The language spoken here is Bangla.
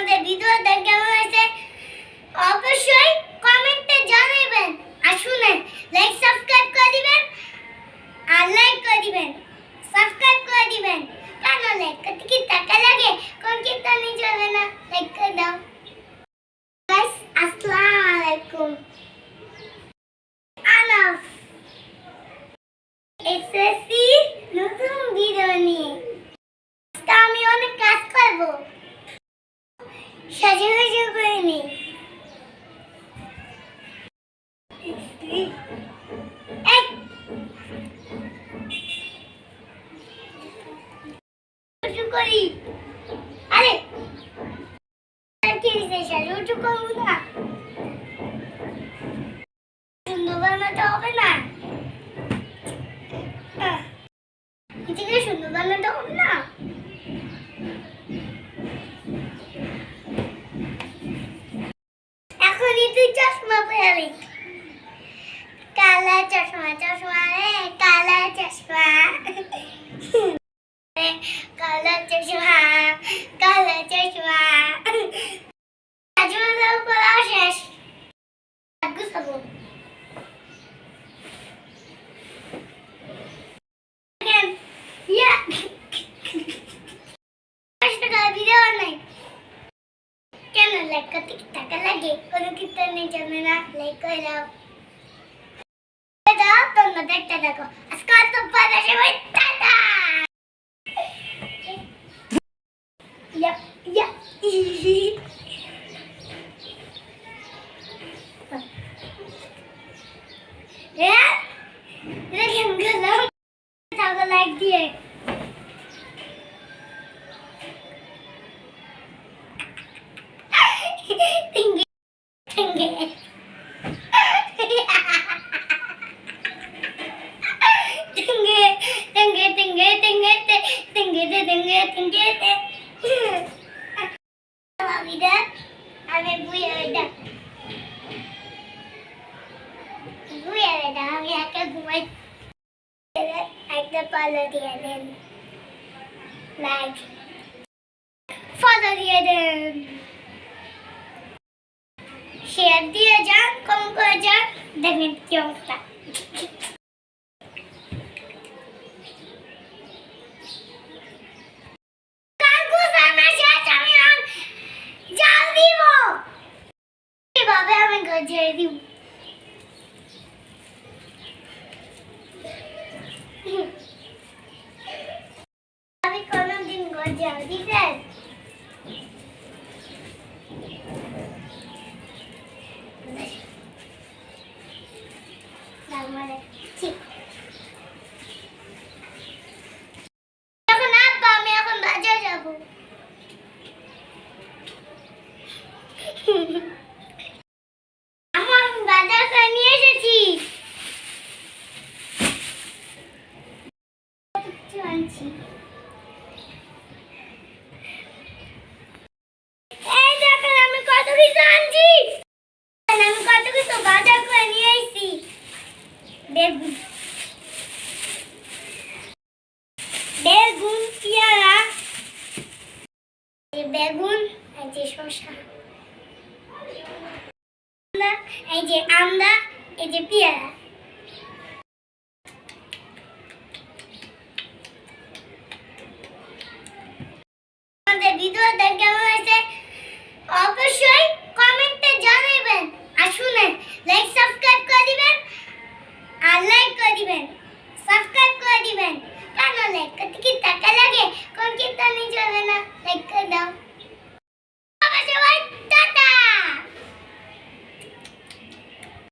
আমাদের ভিডিওটা কেমন হয়েছে? অবশ্যই কমেন্টে জানাবেন। আর শুনেন লাইক সাবস্ক্রাইব করে দিবেন আর লাইক করে দিবেন। সাবস্ক্রাইব করে দিবেন। কেন লাইক করতে কি টাকা লাগে? কোন কিনতে নিয়ে যাবে না? লাইক করে দাও। গাইস আসসালামু আলাইকুম আনাফ, এসএসসি, নতুন ভিডিও নিয়ে আমি অনেক কাজ করব। সাজু সাজু করে নি। এই করি। আরে। কি সাজু? করব এখনই তুই চশমা পরে কালা চশমা চশমা রে কালা চশমা রে, কালা চশমা কেন লাইক করতে কি টাকা লাগে কোনো কিছু নেই জানে না লাইক করে দাও করে দাও তোমরা দেখতে দেখো আজকে তো পারা সবাই টাটা ইয়া ইয়া হ্যাঁ এটা কেমন গেলাম তাহলে লাইক দিয়ে Tinggi. Father the then. Like, Father the then. Share the John, conquer John, then it comes back. Jai Devo! I'm going to Jai আমার বাজার করে নিয়ে এসেছি এই যে আন্দা, এই যে পেয়ারা। অবশ্যই কমেন্টে জানাবেন আর শুনেন লাইক সাবস্ক্রাইব করে দিবেন আর লাইক করে দিবেন। সাবস্ক্রাইব করে দিবেন। কেন কি টাকা লাগে? কোন কি তা চলে না? লাইক করে দাও।